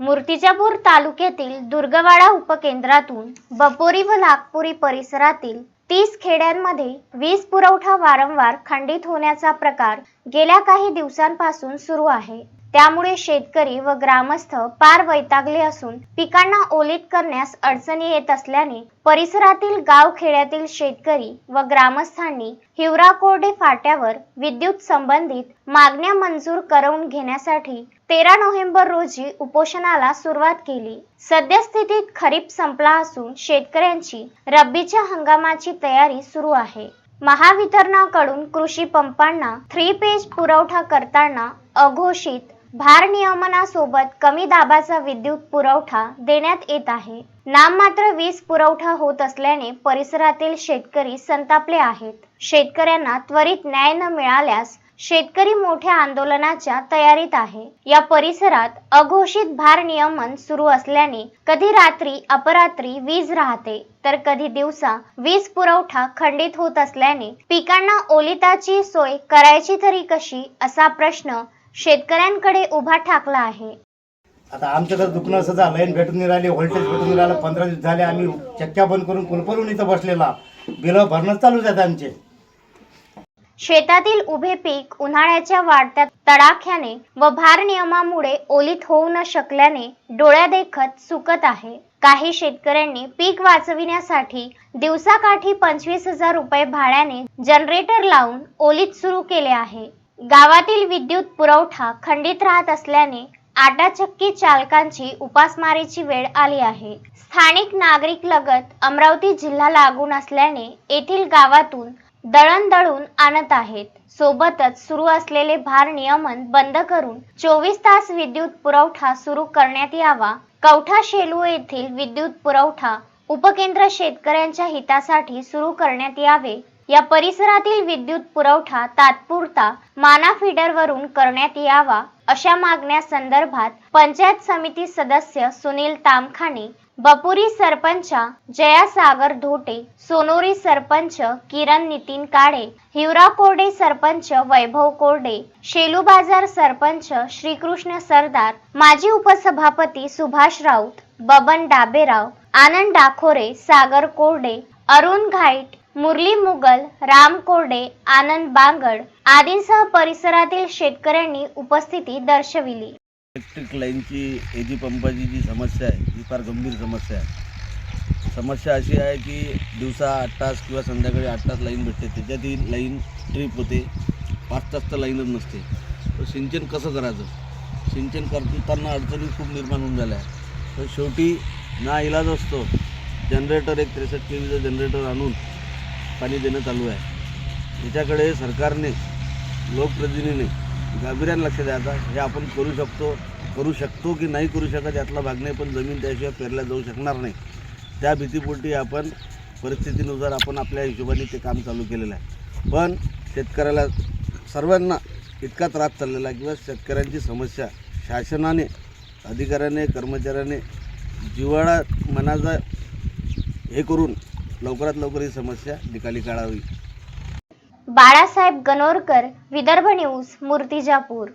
मूर्तिजापूर तालुक्यातील दुर्गवाडा उपकेंद्रातून बपोरी व नागपुरी परिसरातील तीस खेड्यांमध्ये वीज पुरवठा वारंवार खंडित होण्याचा प्रकार गेल्या काही दिवसांपासून सुरू आहे. त्यामुळे शेतकरी व ग्रामस्थ पार वैतागले असून पिकांना ओलीत करण्यास अडचणी येत असल्याने परिसरातील गाव खेड्यातील शेतकरी व ग्रामस्थांनी हिवरा कोरडे फाट्यावर विद्युत संबंधित मागण्या मंजूर करून घेण्यासाठी तेरा नोव्हेंबर रोजी उपोषणाला सुरुवात केली. सद्यस्थितीत खरीप संपला असून शेतकऱ्यांची रब्बीच्या हंगामाची तयारी सुरू आहे. महावितरणाकडून कृषी पंपांना थ्री पेज पुरवठा करताना अघोषित भारनियमनासोबत कमी दाबाचा विद्युत पुरवठा देण्यात येत आहे. नाममात्र वीज पुरवठा होत असल्याने परिसरातील शेतकरी संतापले आहेत. शेतकऱ्यांना त्वरित न्याय न मिळाल्यास शेतकरी मोठ्या आंदोलनाच्या तयारीत आहे. या परिसरात अघोषित भारनियमन सुरू असल्याने कधी रात्री अपरात्री वीज राहते तर कधी दिवसा वीज पुरवठा खंडित होत असल्याने पिकांना ओलिताची सोय करायची तरी कशी असा प्रश्न शेतकऱ्यांकडे उभा ठाकला आहे. आता आमचं तर दुखणं असं झालं लाईन भेटून नाही राहिली व्होल्टेज भेटून नाही राहिलं पंधरा दिवस झाले आम्ही चक्क्या बंद करून कुलपरून इथं बसलेला. बिलं भरणं चालूच आहेत आमचे. शेतातील उभे पीक उन्हाळ्याच्या वाढत्या तडाख्याने व भारनियमामुळे ओलीत होऊ न शकल्याने डोळ्यादेखत सुकत आहे. काही शेतकऱ्यांनी पीक वाचविण्यासाठी दिवसाकाठी पंचवीस हजार रुपये भाड्याने जनरेटर लावून ओलीत सुरू केले आहे. गावातील विद्युत पुरवठा खंडित राहत असल्याने आटाचक्की चालकांची उपासमारीची वेळ आली आहे. स्थानिक नागरिक लगत अमरावती जिल्हा लागून असल्याने येथील गावातून दळण दळून आणत आहेत. सोबतच सुरू असलेले भार नियमन बंद करून चोवीस तास विद्युत पुरवठा सुरू करण्यात यावा. कवठा शेलू येथील विद्युत पुरवठा उपकेंद्र शेतकऱ्यांच्या हितासाठी सुरू करण्यात यावे. या परिसरातील विद्युत पुरवठा तात्पुरता माना फिडरवरून करण्यात यावा अशा मागण्या संदर्भात पंचायत समिती सदस्य सुनील तामखाने बपुरी सरपंच जया सागर धोटे सोनोरी सरपंच किरण नितीन काळे हिवरा कोरडे सरपंच वैभव कोरडे शेलू बाजार सरपंच श्रीकृष्ण सरदार माजी उपसभापती सुभाष राऊत बबन डाबेराव आनंद डाखोरे सागर कोरडे अरुण घाईट मुरली मुगल राम कोरडे आनंद बांगड आदींसह परिसरातील शेतकऱ्यांनी उपस्थिती दर्शविली. इलेक्ट्रिक लाईनची एजी पंपाची जी समस्या आहे ही फार गंभीर समस्या आहे. समस्या अशी आहे की दिवसा आठ तास किंवा संध्याकाळी आठ तास लाईन भेटते. त्याच्यात ही लाईन ट्रिप होते. पाच तास तर लाईनच नसते. तर सिंचन कसं करायचं? सिंचन करताना अडचणी खूप निर्माण होऊन झाल्या. तर शेवटी ना इलाज असतो. जनरेटर एक त्रेसष्ट के व्हीचा जनरेटर आणून पाणी देणं चालू आहे. याच्याकडे सरकारने लोकप्रतिनिधीने गांभीर्यानं लक्ष द्यायचा हे आपण करू शकतो करू शकतो की नाही करू शकत यातला भाग नाही पण जमीन त्याशिवाय पेरल्या जाऊ शकणार नाही. त्या भीतीपोटी आपण परिस्थितीनुसार आपण आपल्या हिशोबाने ते काम चालू केलेलं आहे. पण शेतकऱ्याला सर्वांना इतका त्रास चाललेला आहे किंवा शेतकऱ्यांची समस्या शासनाने अधिकाऱ्याने कर्मचाऱ्याने जिव्हाळा मनाचा हे करून लवकरात लवकर ही समस्या निकाली काढावी. बाळासाहेब गणोरकर विदर्भ न्यूज मूर्तिजापूर.